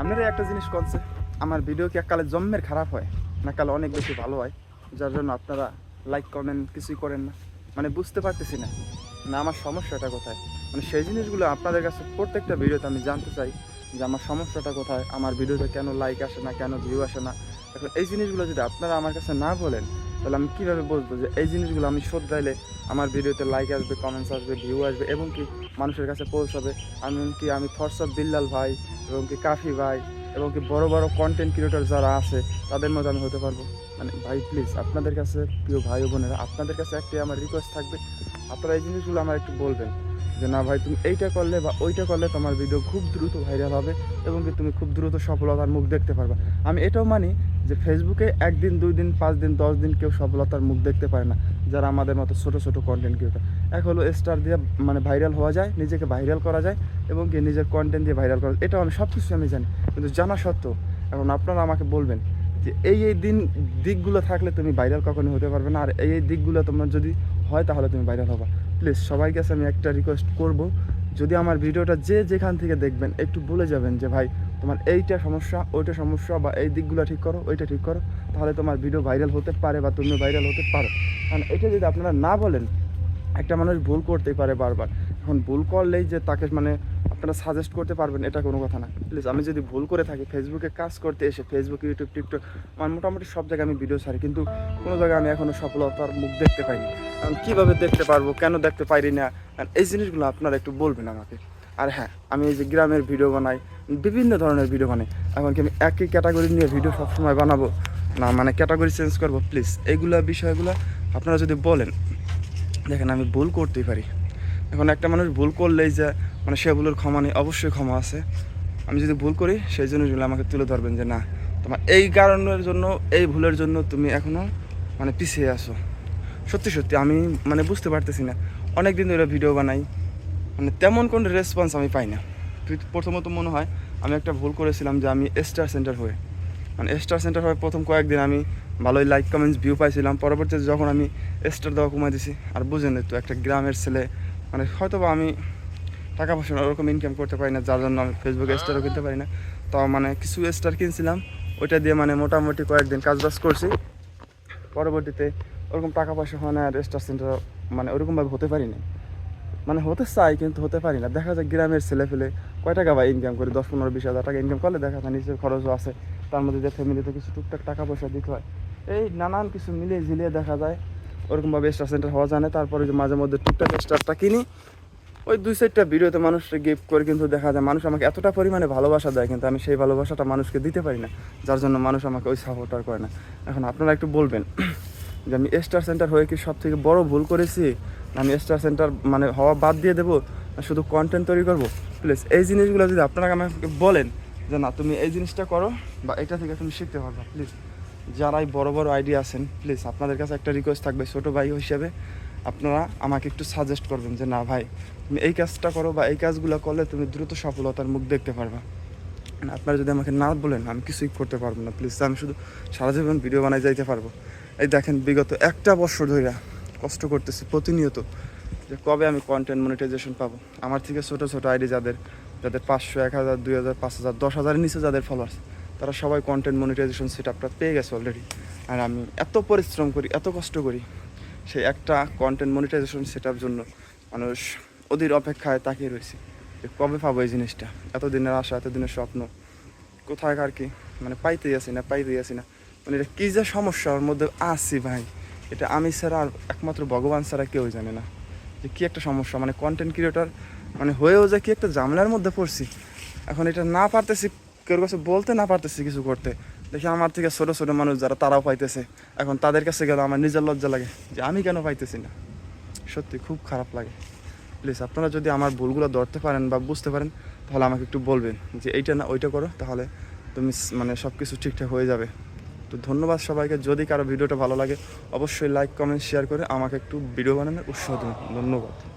আপনারা একটা জিনিস করছে আমার ভিডিও কি এককালে জন্মের খারাপ হয়, না কালে অনেক বেশি ভালো হয়? যার জন্য আপনারা লাইক কমেন্ট কিছুই করেন না। মানে বুঝতে পারতেছি না না আমার সমস্যাটা কোথায়? মানে সেই জিনিসগুলো আপনাদের কাছে প্রত্যেকটা ভিডিওতে আমি জানতে চাই, যে আমার সমস্যাটা কোথায়, আমার ভিডিওতে কেন লাইক আসে না, কেন ভিউ আসে না? এখন এই জিনিসগুলো যদি আপনারা আমার কাছে না বলেন তাহলে আমি কীভাবে বলব যে এই জিনিসগুলো আমি শোধরাইলে আমার ভিডিওতে লাইক আসবে কমেন্টস আসবে ভিউ আসবে, এবং কি মানুষের কাছে পৌঁছাবে? এমনকি আমি ফরসব বিল্লাল ভাই, এবং কি কাফি ভাই, এবং কি বড় বড় কন্টেন্ট ক্রিয়েটর যারা আছে, তাদের মধ্যে আমি হতে পারব? মানে ভাই প্লিজ আপনাদের কাছে, প্রিয় ভাই বোনেরা, আপনাদের কাছে একটি আমার রিকোয়েস্ট থাকবে, আপনারা এই জিনিসগুলো আমার একটু বলবেন। যে, না ভাই, তুমি এইটা করলে বা ওইটা করলে তোমার ভিডিও খুব দ্রুত ভাইরাল হবে এবং কি তুমি খুব দ্রুত সফলতার মুখ দেখতে পারবে। আমি এটাও মানি যে ফেসবুকে একদিন, দুই দিন, পাঁচ দিন, দশ দিন কেউ সফলতার মুখ দেখতে পারে না, যারা আমাদের মতো ছোট ছোট কন্টেন্ট ক্রিয়েটর এক হলো স্টার দিয়ে মানে ভাইরাল হওয়া যায়, নিজেকে ভাইরাল করা যায় এবং কি নিজের কন্টেন্ট দিয়ে ভাইরাল করা এটাও আমি সব কিছু আমি জানি, কিন্তু জানা সত্ত্বেও এখন আপনারা আমাকে বলবেন যে, এই এই দিন, দিকগুলো থাকলে তুমি ভাইরাল কখনো হতে পারবে না, আর এই এই দিকগুলো তোমার যদি হয় তাহলে তুমি ভাইরাল হবা। প্লিজ সবাই কাছে আমি একটা রিকোয়েস্ট করব, যদি আমার ভিডিওটা যে যেখান থেকে দেখবেন একটু বলে যাবেন যে, ভাই, তোমার এইটা সমস্যা, ওইটা সমস্যা বা এই দিকগুলো ঠিক করো, ওইটা ঠিক করো, তাহলে তোমার ভিডিও ভাইরাল হতে পারে বা তুমিও ভাইরাল হতে পারো। কারণ এটা যদি আপনারা না বলেন, একটা মানুষ ভুল করতেই পারে বারবার। এখন ভুল করলেই যে তাকে মানে আপনারা সাজেস্ট করতে পারবেন, এটা কোনো কথা না। প্লিজ আমি যদি ভুল করে থাকি ফেসবুকে কাজ করতে এসে ফেসবুক ইউটিউব টিকটক আমার মোটামুটি সব জায়গায় আমি ভিডিও ছাড়ি, কিন্তু কোনো জায়গায় আমি এখনও সফলতার মুখ দেখতে পাইনি। এখন কীভাবে দেখতে পারব, কেন দেখতে পারি না? এই জিনিসগুলো আপনারা একটু বলবেন আমাকে। আর হ্যাঁ আমি এই যে গ্রামের ভিডিও বানাই, বিভিন্ন ধরনের ভিডিও বানাই এখন কি আমি একই ক্যাটাগরি নিয়ে ভিডিও সবসময় বানাবো। না মানে ক্যাটাগরি চেঞ্জ করব প্লিজ এইগুলো বিষয়গুলো আপনারা যদি বলেন, দেখেন আমি ভুল করতেই পারি। এখন একটা মানুষ ভুল করলেই যে মানে সে ভুলের ক্ষমা নেই, অবশ্যই ক্ষমা আছে। আমি যদি ভুল করি, সেই জিনিসগুলো আমাকে তুলে ধরবেন যে, না, তোমার এই কারণের জন্য, এই ভুলের জন্য তুমি এখনও মানে পিছিয়ে আসো সত্যি সত্যি, আমি মানে বুঝতে পারতেছি না। অনেক দিন ধরে ভিডিও বানাই মানে তেমন কোনো রেসপন্স আমি পাই না। প্রথমত মনে হয়, আমি একটা ভুল করেছিলাম যে, আমি স্টার সেন্টার হয়ে। মানে স্টার সেন্টার হয়ে প্রথম কয়েকদিন আমি ভালোই লাইক কমেন্টস ভিউ পাইছিলাম। পরবর্তীতে যখন আমি স্টার দেওয়া কমাই দিছি, আর বুঝেন তো একটা গ্রামের ছেলে মানে হয়তো বা আমি টাকা পয়সা ওরকম ইনকাম করতে পারি না, যার জন্য আমি ফেসবুকে স্টারও কিনতে পারি না। তাও মানে কিছু স্টার কিনছিলাম, ওইটা দিয়ে মানে মোটামুটি কয়েকদিন কাজ বাজ করছি। পরবর্তীতে ওরকম টাকা পয়সা হয় না, আর স্টার সেন্টার মানে ওরকমভাবে হতে পারি না। মানে হতে চাই, কিন্তু হতে পারি না। দেখা যায় গ্রামের ছেলে ফেলে কয় টাকা বা ইনকাম করে, দশ, পনেরো, বিশ হাজার টাকা ইনকাম করলে দেখা যায় নিজের খরচও আছে। তার মধ্যে যে ফ্যামিলিতে কিছু টুকটাক টাকা পয়সা দিতে হয়, এই নানান কিছু মিলিয়ে ঝিলিয়ে দেখা যায়। ওরকমভাবে স্টার সেন্টার হওয়া যায় না। তারপরে যে মাঝে মধ্যে টুকটাক স্টারটা কিনি, ওই দুই সাইডটা ভিডিওতে মানুষকে গিফট করে কিন্তু দেখা যায় মানুষ আমাকে এতটা পরিমাণে ভালোবাসা দেয় কিন্তু আমি সেই ভালোবাসাটা মানুষকে দিতে পারি না, যার জন্য মানুষ আমাকে ওই সাপোর্ট আর করে না। এখন আপনারা একটু বলবেন যে আমি স্টার সেন্টার হয়ে কি সব থেকে বড় ভুল করেছি? আমি স্টার সেন্টার মানে হওয়া বাদ দিয়ে দেবো? শুধু কন্টেন্ট তৈরি করব? প্লিজ এই জিনিসগুলো যদি আপনারা আমাকে বলেন যে না, তুমি এই জিনিসটা করো বা এটা থেকে তুমি শিখতে পারবে প্লিজ যারাই বড় বড় আইডিয়া আছেন প্লিজ আপনাদের কাছে একটা রিকোয়েস্ট থাকবে ছোটো ভাই হিসেবে। আপনারা আমাকে একটু সাজেস্ট করবেন যে, না ভাই, তুমি এই কাজটা করো বা এই কাজগুলো করলে তুমি দ্রুত সফলতার মুখ দেখতে পারবা। আপনারা যদি আমাকে না বলেন, আমি কিছুই করতে পারব না প্লিজ আমি শুধু সারা জীবন ভিডিও বানাই যাইতে পারব। এই দেখেন, বিগত একটা বছর ধরে কষ্ট করতেছি প্রতিনিয়ত যে কবে আমি কন্টেন্ট মনিটাইজেশন পাবো। আমার থেকে ছোট ছোট আইডি যাদের যাদের পাঁচশো, এক হাজার, দুই হাজার, পাঁচ হাজার, দশ হাজারের নিচে যাদের ফলোয়ার্স তারা সবাই কন্টেন্ট মনিটাইজেশন সেট আপটা পেয়ে গেছে অলরেডি আর আমি এত পরিশ্রম করি, এত কষ্ট করি, সেই একটা কন্টেন্ট মনিটাইজেশন সেট জন্য মানুষ ওদের অপেক্ষায় তাকিয়ে রয়েছে যে কবে পাবো এই জিনিসটা? এতদিনের আশা, এতদিনের স্বপ্ন, কোথায় আর কি? মানে পাইতেই আসি না, পাইতেই আসি না। মানে এটা কী যে সমস্যা, ওর মধ্যে আসি ভাই। এটা আমি ছাড়া আর একমাত্র ভগবান ছাড়া কেউ জানে না যে কী একটা সমস্যা। মানে কন্টেন্ট ক্রিয়েটর মানে হয়েও যে কি একটা ঝামেলার মধ্যে পড়ছি। এখন এটা না পারতেছি কেউ কাছে বলতে না পারতেছি কিছু করতে। দেখি আমার থেকে ছোটো ছোটো মানুষ যারা, তারাও পাইতেছে। এখন তাদের কাছে গেলে আমার নিজের লজ্জা লাগে যে আমি কেন পাইতেছি না। সত্যি খুব খারাপ লাগে। প্লিজ, আপনারা যদি আমার ভুলগুলো ধরতে পারেন বা বুঝতে পারেন, তাহলে আমাকে একটু বলবেন যে এইটা না, ওইটা করো, তাহলে তুমি মানে সব কিছু ঠিকঠাক হয়ে যাবে। তো ধন্যবাদ সবাইকে, যদি কারও ভিডিওটা ভালো লাগে, অবশ্যই লাইক কমেন্ট শেয়ার করে আমাকে একটু ভিডিও বানানোর উৎসাহ দিন। ধন্যবাদ।